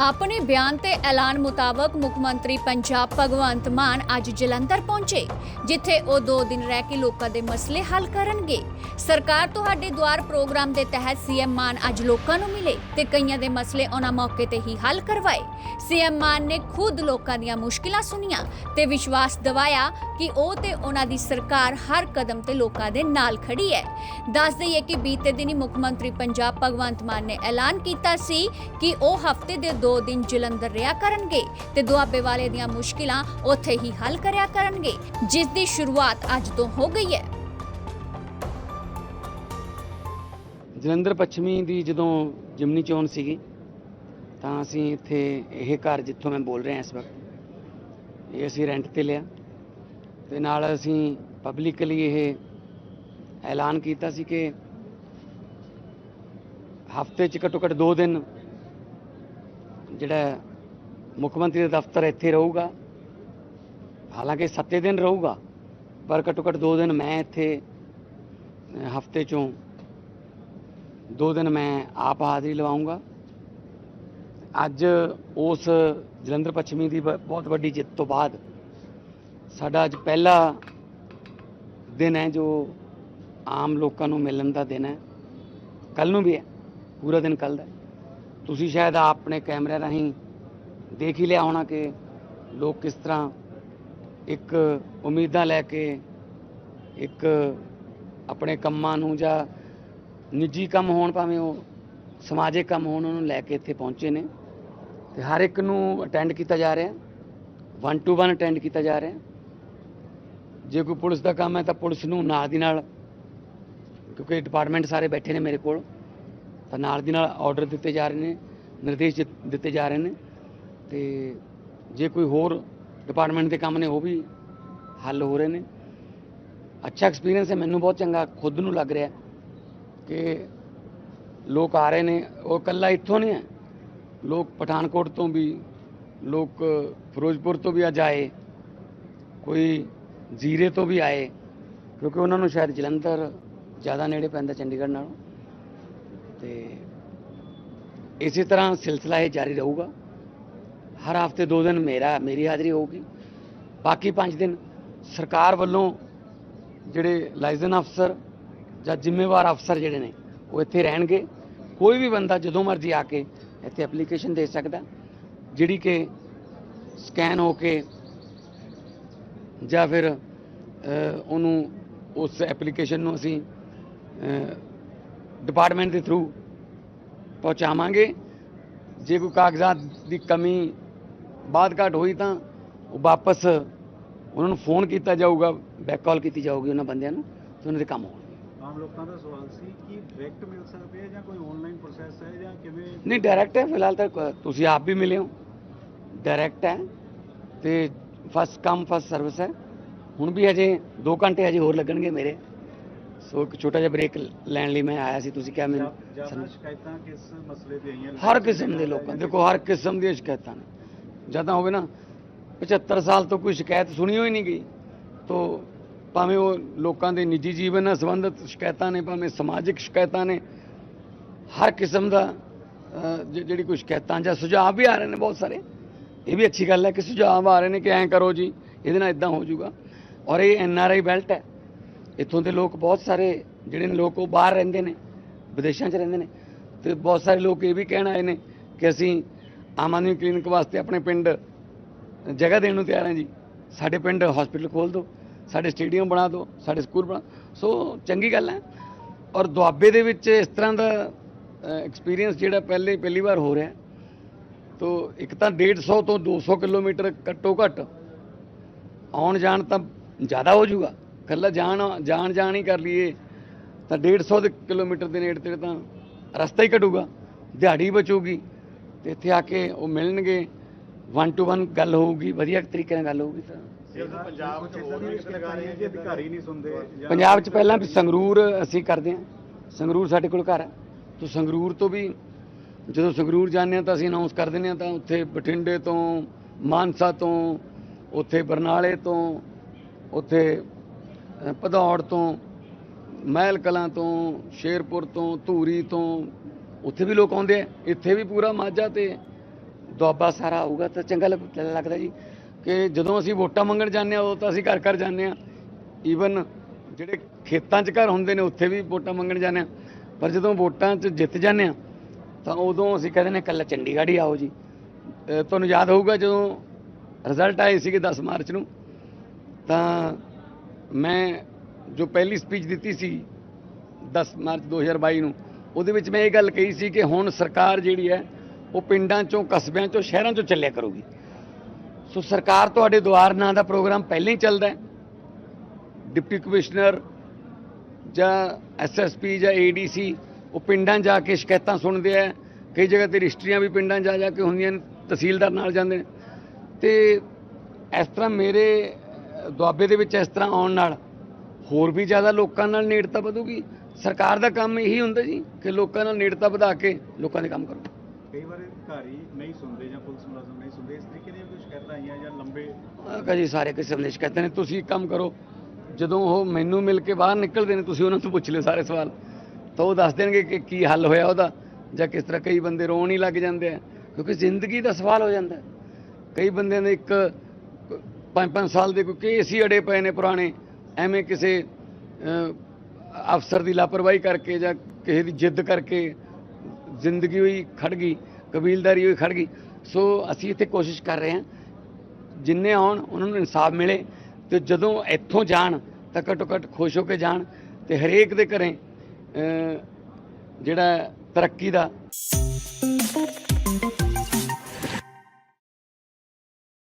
ਆਪਣੇ ਬਿਆਨ ਤੇ ਐਲਾਨ ਮੁਤਾਬਕ ਮੁੱਖ ਮੰਤਰੀ ਪੰਜਾਬ ਭਗਵੰਤ ਮਾਨ ਅੱਜ ਜਲੰਧਰ ਪਹੁੰਚੇ, ਜਿੱਥੇ ਉਹ 2 ਦਿਨ ਰਹਿ ਕੇ ਲੋਕਾਂ ਦੇ ਮਸਲੇ ਹੱਲ ਕਰਨਗੇ। ਸਰਕਾਰ ਤੁਹਾਡੇ ਦੁਆਰ ਪ੍ਰੋਗਰਾਮ ਦੇ ਤਹਿਤ ਸੀਐਮ ਮਾਨ ਅੱਜ ਲੋਕਾਂ ਨੂੰ ਮਿਲੇ ਤੇ ਕਈਆਂ ਦੇ ਮਸਲੇ ਉਹਨਾਂ ਮੌਕੇ ਤੇ ਹੀ ਹੱਲ ਕਰਵਾਏ। ਸੀਐਮ ਮਾਨ ਨੇ ਖੁਦ ਲੋਕਾਂ ਦੀਆਂ ਮੁਸ਼ਕਿਲਾਂ ਸੁਣੀਆਂ ਤੇ ਵਿਸ਼ਵਾਸ ਦਿਵਾਇਆ ਕਿ ਉਹ ਤੇ ਉਹਨਾਂ ਦੀ ਸਰਕਾਰ ਹਰ ਕਦਮ ਤੇ ਲੋਕਾਂ ਦੇ ਨਾਲ ਖੜੀ ਹੈ। ਦੱਸ ਦਈਏ ਕਿ ਬੀਤੇ ਦਿਨੀ ਮੁੱਖ ਮੰਤਰੀ ਪੰਜਾਬ ਭਗਵੰਤ ਮਾਨ ਨੇ ਐਲਾਨ ਕੀਤਾ ਸੀ ਕਿ ਉਹ ਹਫ਼ਤੇ ਦੇ 2 ਦਿਨ ਜਲੰਧਰ ਰਿਹਾ ਕਰਨਗੇ ਤੇ ਦੁਆਬੇ ਵਾਲੇ ਦੀਆਂ ਮੁਸ਼ਕਿਲਾਂ ਉੱਥੇ ਹੀ ਹੱਲ ਕਰਿਆ ਕਰਨਗੇ, ਜਿਸ ਦੀ ਸ਼ੁਰੂਆਤ ਅੱਜ ਤੋਂ ਹੋ ਗਈ ਹੈ। ਜਲੰਧਰ ਪੱਛਮੀ ਦੀ ਜਦੋਂ ਜਿਮਨੀ ਚੋਣ ਸੀਗੀ, ਤਾਂ ਅਸੀਂ ਇੱਥੇ ਇਹ ਘਰ ਜਿੱਥੋਂ ਮੈਂ ਬੋਲ ਰਿਹਾ ਇਸ ਵਕਤ, ਇਹ ਅਸੀਂ ਰੈਂਟ ਤੇ ਲਿਆ। ਤੇ ਨਾਲ ਅਸੀਂ ਪਬਲਿਕਲੀ ਇਹ ਐਲਾਨ ਕੀਤਾ ਸੀ ਕਿ ਹਫ਼ਤੇ ਚ ਘੱਟੋ ਘੱਟ 2 ਦਿਨ ਜਿਹੜਾ ਮੁੱਖ ਮੰਤਰੀ ਦਾ ਦਫ਼ਤਰ ਇੱਥੇ ਰਹੂਗਾ। ਹਾਲਾਂਕਿ 7 ਦਿਨ ਰਹੂਗਾ, ਪਰ ਘੱਟੋ ਘੱਟ 2 ਦਿਨ ਮੈਂ ਇੱਥੇ ਹਫ਼ਤੇ ਚੋਂ ਦੋ ਦਿਨ ਮੈਂ ਆਪ ਹਾਜ਼ਰੀ ਲਵਾਉਂਗਾ। ਅੱਜ ਉਸ ਜਲੰਧਰ ਪੱਛਮੀ ਦੀ ਬ- ਬਹੁਤ ਵੱਡੀ ਜਿੱਤ ਤੋਂ ਬਾਅਦ ਸਾਡਾ ਅੱਜ ਪਹਿਲਾ ਦਿਨ ਹੈ ਜੋ ਆਮ ਲੋਕਾਂ ਨੂੰ ਮਿਲਣ ਦਾ ਦਿਨ ਹੈ। ਕੱਲ ਨੂੰ ਵੀ ਹੈ, ਪੂਰਾ ਦਿਨ ਕੱਲ ਦਾ ਤੁਸੀਂ ਸ਼ਾਇਦ ਆਪਣੇ ਕੈਮਰੇ ਰਾਹੀਂ ਦੇਖ ਹੀ ਲਿਆ ਹੋਣਾ ਕਿ ਲੋਕ ਕਿਸ ਤਰ੍ਹਾਂ ਇੱਕ ਉਮੀਦਾਂ ਲੈ ਕੇ ਇੱਕ ਆਪਣੇ ਕੰਮਾਂ ਨੂੰ ਜਾਂ ਨਿੱਜੀ ਕੰਮ ਹੋਣ ਭਾਵੇਂ ਉਹ ਸਮਾਜਿਕ ਕੰਮ ਹੋਣ, ਉਹਨੂੰ ਲੈ ਕੇ ਇੱਥੇ ਪਹੁੰਚੇ ਨੇ ਤੇ ਹਰ ਇੱਕ ਨੂੰ ਅਟੈਂਡ ਕੀਤਾ ਜਾ ਰਿਹਾ ਵਨ ਟੂ ਵਨ ਅਟੈਂਡ ਕੀਤਾ ਜਾ ਰਿਹਾ। ਜੇ ਕੋਈ ਪੁਲਿਸ ਦਾ ਕੰਮ ਹੈ ਤਾਂ ਪੁਲਿਸ ਨੂੰ ਨਾਲ ਦੀ ਨਾਲ, ਕਿਉਂਕਿ ਡਿਪਾਰਟਮੈਂਟ ਸਾਰੇ ਬੈਠੇ ਨੇ ਮੇਰੇ ਕੋਲ। ਤਾਂ ਨਾਲ ਦੀ ਨਾਲ ਆਰਡਰ ਦਿੱਤੇ ਜਾ ਰਹੇ ਨੇ, ਨਿਰਦੇਸ਼ ਦਿੱਤੇ ਜਾ ਰਹੇ ਨੇ ਤੇ ਜੇ ਕੋਈ ਹੋਰ ਡਿਪਾਰਟਮੈਂਟ ਦੇ ਕੰਮ ਨੇ, ਉਹ ਵੀ ਹੱਲ ਹੋ ਰਹੇ ਨੇ। ਅੱਛਾ ਐਕਸਪੀਰੀਅੰਸ ਹੈ, ਮੈਨੂੰ ਬਹੁਤ ਚੰਗਾ ਖੁਦ ਨੂੰ ਲੱਗ ਰਿਹਾ ਕਿ ਲੋਕ ਆ ਰਹੇ ਨੇ, ਉਹ ਇਕੱਲਾ ਇੱਥੋਂ ਨਹੀਂ ਹੈ। ਲੋਕ ਪਠਾਨਕੋਟ ਤੋਂ ਵੀ, ਲੋਕ ਫਿਰੋਜ਼ਪੁਰ ਤੋਂ ਵੀ ਅੱਜ ਆਏ, ਕੋਈ ਜ਼ੀਰੇ ਤੋਂ ਵੀ ਆਏ, ਕਿਉਂਕਿ ਉਹਨਾਂ ਨੂੰ ਸ਼ਾਇਦ ਜਲੰਧਰ ਜ਼ਿਆਦਾ ਨੇੜੇ ਪੈਂਦਾ ਚੰਡੀਗੜ੍ਹ ਨਾਲੋਂ। ਤੇ ਇਸੇ ਤਰ੍ਹਾਂ ਸਿਲਸਿਲਾ ਇਹ ਜਾਰੀ ਰਹੂਗਾ। ਹਰ ਹਫ਼ਤੇ ਦੋ ਦਿਨ ਮੇਰਾ, ਮੇਰੀ ਹਾਜ਼ਰੀ ਹੋਊਗੀ। ਬਾਕੀ ਪੰਜ ਦਿਨ ਸਰਕਾਰ ਵੱਲੋਂ ਜਿਹੜੇ ਲਾਇਸੈਂਸ ਅਫਸਰ ਜਾਂ ਜ਼ਿੰਮੇਵਾਰ ਅਫਸਰ ਜਿਹੜੇ ਨੇ, ਉਹ ਇੱਥੇ ਰਹਿਣਗੇ। ਕੋਈ ਵੀ ਬੰਦਾ ਜਦੋਂ ਮਰਜ਼ੀ ਆ ਕੇ ਇੱਥੇ ਐਪਲੀਕੇਸ਼ਨ ਦੇ ਸਕਦਾ। ਜਿਹੜੀ ਕਿ ਸਕੈਨ ਹੋ ਕੇ ਜਾਂ ਫਿਰ ਉਹਨੂੰ ਉਸ ਐਪਲੀਕੇਸ਼ਨ ਨੂੰ ਅਸੀਂ ਡਿਪਾਰਟਮੈਂਟ ਦੇ ਥਰੂ ਪਹੁੰਚਾਵਾਂਗੇ। ਜੇ ਕੋਈ ਕਾਗਜ਼ਾਤ ਦੀ ਕਮੀ ਬਾਅਦ ਘਾਟ ਹੋਈ ਤਾਂ ਉਹ ਵਾਪਸ ਉਹਨਾਂ ਨੂੰ ਫੋਨ ਕੀਤਾ ਜਾਊਗਾ ਬੈਕ ਕਾਲ ਕੀਤੀ ਜਾਊਗੀ ਉਹਨਾਂ ਬੰਦਿਆਂ ਨੂੰ ਤੇ ਉਹਨਾਂ ਦੇ ਕੰਮ ਹੋਣਗੇ। ਆਮ ਲੋਕਾਂ ਦਾ ਸਵਾਲ ਸੀ ਕਿ ਡਾਇਰੈਕਟ ਮਿਲ ਸਕਦੇ ਆ ਜਾਂ ਕੋਈ ਆਨਲਾਈਨ ਪ੍ਰੋਸੈਸ ਹੈ ਜਾਂ ਕਿਵੇਂ? ਨਹੀਂ ਡਾਇਰੈਕਟ ਹੈ ਫਿਲਹਾਲ ਤਾਂ ਤੁਸੀਂ ਆਪ ਵੀ ਮਿਲੇ ਹੋ। ਡਾਇਰੈਕਟ ਹੈ ਤੇ ਫਸਟ ਕਮ ਫਸਟ ਸਰਵਿਸ ਹੈ। ਹੁਣ ਵੀ ਅਜੇ 2 ਘੰਟੇ ਅਜੇ ਹੋਰ ਲੱਗਣਗੇ ਮੇਰੇ। ਸੋ ਇੱਕ ਛੋਟਾ ਜਿਹਾ ਬ੍ਰੇਕ ਲੈਣ ਲਈ ਮੈਂ ਆਇਆ ਸੀ ਤੁਸੀਂ ਕਿਹਾ ਮੈਨੂੰ ਜ਼ਿਆਦਾ ਸਾਨੂੰ- ਸ਼ਿਕਾਇਤਾਂ ਕਿਸ ਮਸਲੇ ਤੇ ਆਈਆਂ ਹਰ ਕਿਸਮ ਦੇ ਲੋਕਾਂ ਦੇਖੋ ਹਰ ਕਿਸਮ ਦੀਆਂ ਸ਼ਿਕਾਇਤਾਂ ਨੇ। ਜਦੋਂ ਹੋਵੇ ਨਾ 75 ਸਾਲ ਤੋਂ ਕੋਈ ਸ਼ਿਕਾਇਤ ਸੁਣੀ ਹੋਈ ਨਹੀਂ ਗਈ ਤੋਂ ਭਾਵੇਂ ਉਹ ਲੋਕਾਂ ਦੇ ਨਿੱਜੀ ਜੀਵਨ ਨਾਲ ਸੰਬੰਧਿਤ ਸ਼ਿਕਾਇਤਾਂ ਨੇ ਭਾਵੇਂ ਸਮਾਜਿਕ ਸ਼ਿਕਾਇਤਾਂ ਨੇ ਹਰ ਕਿਸਮ ਦਾ ਜਿਹੜੀ ਕੋਈ ਸ਼ਿਕਾਇਤਾਂ ਜਾਂ ਸੁਝਾਅ ਵੀ ਆ ਰਹੇ ਨੇ ਬਹੁਤ ਸਾਰੇ ਇਹ ਵੀ ਅੱਛੀ ਗੱਲ ਹੈ ਕਿ ਸੁਝਾਅ ਆ ਰਹੇ ਨੇ ਕਿ ਐਂ ਕਰੋ ਜੀ ਇਹਦੇ ਨਾਲ ਇਦਾਂ ਹੋ ਜਾਊਗਾ। ਔਰ ਇਹ ਐਨ ਆਰ ਆਈ ਬੈਲਟ ਹੈ ਇੱਥੋਂ ਦੇ ਲੋਕ ਬਹੁਤ ਸਾਰੇ ਜਿਹੜੇ ਨੇ ਲੋਕ ਉਹ ਬਾਹਰ ਰਹਿੰਦੇ ਨੇ, ਵਿਦੇਸ਼ਾਂ 'ਚ ਰਹਿੰਦੇ ਨੇ ਤੇ ਬਹੁਤ ਸਾਰੇ ਲੋਕ ਇਹ ਵੀ ਕਹਿਣ ਆਏ ਨੇ ਕਿ ਅਸੀਂ ਆਮ ਆਦਮੀ ਕਲੀਨਿਕ ਵਾਸਤੇ ਆਪਣੇ ਪਿੰਡ ਜਗ੍ਹਾ ਦੇਣ ਨੂੰ ਤਿਆਰ ਹਾਂ ਜੀ। ਸਾਡੇ ਪਿੰਡ ਹਸਪੀਟਲ ਖੋਲ ਦਿਓ, ਸਾਡੇ ਸਟੇਡੀਅਮ ਬਣਾ ਦਿਓ, ਸਾਡੇ ਸਕੂਲ ਬਣਾ ਸੋ ਚੰਗੀ ਗੱਲ ਹੈ। ਔਰ ਦੁਆਬੇ ਦੇ ਵਿੱਚ ਇਸ ਤਰ੍ਹਾਂ ਦਾ ਐਕਸਪੀਰੀਅੰਸ ਜਿਹੜਾ ਪਹਿਲੇ ਪਹਿਲੀ ਵਾਰ ਹੋ ਰਿਹਾ ਤੋ ਇੱਕ ਤਾਂ 150 ਤੋਂ 200 ਕਿਲੋਮੀਟਰ ਘੱਟੋ ਘੱਟ ਆਉਣ ਜਾਣ ਤਾਂ ਜ਼ਿਆਦਾ ਹੋ ਜਾਊਗਾ। ਕੱਲਾ ਜਾਣ ਜਾਣ ਜਾਣ ਹੀ ਕਰ ਲਈਏ ਤਾਂ 150 ਦੇ ਕਿਲੋਮੀਟਰ ਦੇ ਨੇੜੇ ਤੇੜੇ ਤਾਂ ਰਸਤਾ ਹੀ ਘਟੂਗਾ ਦਿਹਾੜੀ ਬਚੂਗੀ ਤੇ ਇੱਥੇ ਆ ਕੇ ਉਹ ਮਿਲਣਗੇ ਵਨ ਟੂ ਵਨ ਗੱਲ ਹੋਊਗੀ ਵਧੀਆ ਤਰੀਕੇ ਨਾਲ ਗੱਲ ਹੋਊਗੀ ਤਾਂ। ਪੰਜਾਬ ਚ ਹੋਰ ਵੀ ਲਗਾ ਰਹੇ ਆ ਕਿ ਅਧਿਕਾਰੀ ਨਹੀਂ ਸੁਣਦੇ ਜਾਂ ਪੰਜਾਬ 'ਚ ਪਹਿਲਾਂ ਵੀ ਸੰਗਰੂਰ ਅਸੀਂ ਕਰਦੇ ਹਾਂ ਸੰਗਰੂਰ ਸਾਡੇ ਕੋਲ ਘਰ ਹੈ ਤੋਂ ਸੰਗਰੂਰ ਤੋਂ ਵੀ ਜਦੋਂ ਸੰਗਰੂਰ ਜਾਂਦੇ ਹਾਂ ਤਾਂ ਅਸੀਂ ਅਨਾਉਂਸ ਕਰ ਦਿੰਦੇ ਹਾਂ ਤਾਂ ਉੱਥੇ ਬਠਿੰਡੇ ਤੋਂ ਮਾਨਸਾ ਤੋਂ ਉੱਥੇ ਬਰਨਾਲੇ ਤੋਂ ਉੱਥੇ ਅ, ਭਦੌੜ ਤੋਂ ਮਹਿਲ ਕਲਾਂ ਤੋਂ ਸ਼ੇਰਪੁਰ ਤੋਂ ਧੂਰੀ ਤੋਂ ਉੱਥੇ ਵੀ ਲੋਕ ਆਉਂਦੇ ਆ। ਇੱਥੇ ਵੀ ਪੂਰਾ ਮਾਝਾ ਤੇ ਦੁਆਬਾ ਸਾਰਾ ਆਊਗਾ ਤਾਂ ਚੰਗਾ ਲੱਗਦਾ ਜੀ ਕਿ ਜਦੋਂ ਅਸੀਂ ਵੋਟਾਂ ਮੰਗਣ ਜਾਂਦੇ ਆ ਉਦੋਂ ਤਾਂ ਅਸੀਂ ਘਰ ਘਰ ਜਾਂਦੇ ਆ ਈਵਨ ਜਿਹੜੇ ਖੇਤਾਂ 'ਚ ਘਰ ਹੁੰਦੇ ਨੇ ਉੱਥੇ ਵੀ ਵੋਟਾਂ ਮੰਗਣ ਜਾਂਦੇ ਆ ਪਰ ਜਦੋਂ ਵੋਟਾਂ 'ਚ ਜਿੱਤ ਜਾਂਦੇ ਆ ਤਾਂ ਉਦੋਂ ਅਸੀਂ ਕਹਿੰਦੇ ਨੇ ਕੱਲਾ ਚੰਡੀਗੜ੍ਹ ਹੀ ਆਓ ਜੀ। ਤੁਹਾਨੂੰ ਯਾਦ ਹੋਊਗਾ ਜਦੋਂ ਰਿਜ਼ਲਟ ਆਏ ਸੀਗੇ 10 ਮਾਰਚ ਨੂੰ ਤਾਂ ਮੈਂ ਜੋ ਪਹਿਲੀ ਸਪੀਚ ਦਿੱਤੀ ਸੀ 10 ਮਾਰਚ 2022 ਨੂੰ, ਉਹਦੇ ਵਿੱਚ ਮੈਂ ਇਹ ਗੱਲ ਕਹੀ ਸੀ ਕਿ ਹੁਣ ਸਰਕਾਰ ਜਿਹੜੀ ਹੈ, ਉਹ ਪਿੰਡਾਂ ਚੋਂ, ਕਸਬਿਆਂ ਚੋਂ, ਸ਼ਹਿਰਾਂ ਚੋਂ ਚੱਲਿਆ ਕਰੂਗੀ। ਸੋ ਸਰਕਾਰ ਤੁਹਾਡੇ ਦੁਆਰ ਨਾਂ ਦਾ ਪ੍ਰੋਗਰਾਮ ਪਹਿਲਾਂ ਹੀ ਚੱਲਦਾ ਹੈ। ਡਿਪਟੀ ਕਮਿਸ਼ਨਰ ਜਾਂ ਐਸਐਸਪੀ ਜਾਂ ਏਡੀਸੀ ਉਹ ਪਿੰਡਾਂ ਜਾ ਕੇ ਸ਼ਿਕਾਇਤਾਂ ਸੁਣਦੇ ਆ। ਕਈ ਜਗ੍ਹਾ ਤੇ ਰਜਿਸਟਰੀਆਂ ਵੀ ਪਿੰਡਾਂ ਜਾ ਜਾ ਕੇ ਹੁੰਦੀਆਂ ਨੇ, ਤਹਿਸੀਲਦਾਰ ਨਾਲ ਜਾਂਦੇ ਨੇ। ਤੇ ਇਸ ਤਰ੍ਹਾਂ ਮੇਰੇ ਦੁਆਬੇ ਦੇ ਵਿੱਚ ਇਸ ਤਰ੍ਹਾਂ ਆਉਣ ਨਾਲ ਹੋਰ ਵੀ ਜ਼ਿਆਦਾ ਲੋਕਾਂ ਨਾਲ ਨੇੜਤਾ ਵਧੂਗੀ? ਸਰਕਾਰ ਦਾ ਕੰਮ ਇਹੀ ਹੁੰਦਾ ਜੀ ਕਿ ਲੋਕਾਂ ਨਾਲ ਨੇੜਤਾ ਵਧਾ ਕੇ ਲੋਕਾਂ ਦੇ ਕੰਮ ਕਰੋ। ਕਈ ਵਾਰ ਅਧਿਕਾਰੀ ਨਹੀਂ ਸੁਣਦੇ ਜਾਂ ਪੁਲਿਸ ਮੁਲਾਜ਼ਮ ਨਹੀਂ ਸੁਣਦੇ ਇਸ ਤਰੀਕੇ ਦੀਆਂ ਕੋਈ ਸ਼ਿਕਾਇਤਾਂ ਆਈਆਂ ਜਾਂ ਲੰਬੇ ਕਜੀ ਸਾਰੇ ਕਿਸਮ ਦੇ ਸ਼ਿਕਾਇਤਾਂ ਨੇ ਤੁਸੀਂ ਇੱਕ ਕੰਮ ਕਰੋ ਜਦੋਂ ਉਹ ਮੈਨੂੰ ਮਿਲ ਕੇ ਬਾਹਰ ਨਿਕਲਦੇ ਨੇ ਤੁਸੀਂ ਉਹਨਾਂ ਤੋਂ ਪੁੱਛ ਲਿਓ ਸਾਰੇ ਸਵਾਲ। ਤਾਂ ਉਹ ਦੱਸ ਦੇਣਗੇ ਕਿ ਕੀ ਹੱਲ ਹੋਇਆ ਉਹਦਾ ਜਾਂ ਕਿਸ ਤਰ੍ਹਾਂ ਕਈ ਬੰਦੇ ਰੋਣ ਹੀ ਲੱਗ ਜਾਂਦੇ ਆ ਕਿਉਂਕਿ ਜ਼ਿੰਦਗੀ ਦਾ ਸਵਾਲ ਹੋ ਜਾਂਦਾ। ਕਈ ਬੰਦਿਆਂ ਦੇ ਇੱਕ ਪੰਜ ਪੰਜ ਸਾਲ ਦੇ ਕੋਈ ਕੇਸ ਹੀ ਅੜੇ ਪਏ ਨੇ ਪੁਰਾਣੇ, ਐਵੇਂ ਕਿਸੇ ਅਫਸਰ ਦੀ ਲਾਪਰਵਾਹੀ ਕਰਕੇ ਜਾਂ ਕਿਸੇ ਦੀ ਜਿੱਦ ਕਰਕੇ ਜ਼ਿੰਦਗੀ ਹੋਈ ਖੜ ਗਈ, ਕਬੀਲਦਾਰੀ ਹੋਈ ਖੜ ਗਈ। ਸੋ ਅਸੀਂ ਇੱਥੇ ਕੋਸ਼ਿਸ਼ ਕਰ ਰਹੇ ਹਾਂ, ਜਿੰਨੇ ਆਉਣ, ਉਹਨਾਂ ਨੂੰ ਇਨਸਾਫ ਮਿਲੇ ਤੇ ਜਦੋਂ ਇੱਥੋਂ ਜਾਣ ਤਾਂ ਘੱਟੋ ਘੱਟ ਖੁਸ਼ ਹੋ ਕੇ ਜਾਣ ਤੇ ਹਰੇਕ ਦੇ ਘਰੇ ਜਿਹੜਾ ਤਰੱਕੀ ਦਾ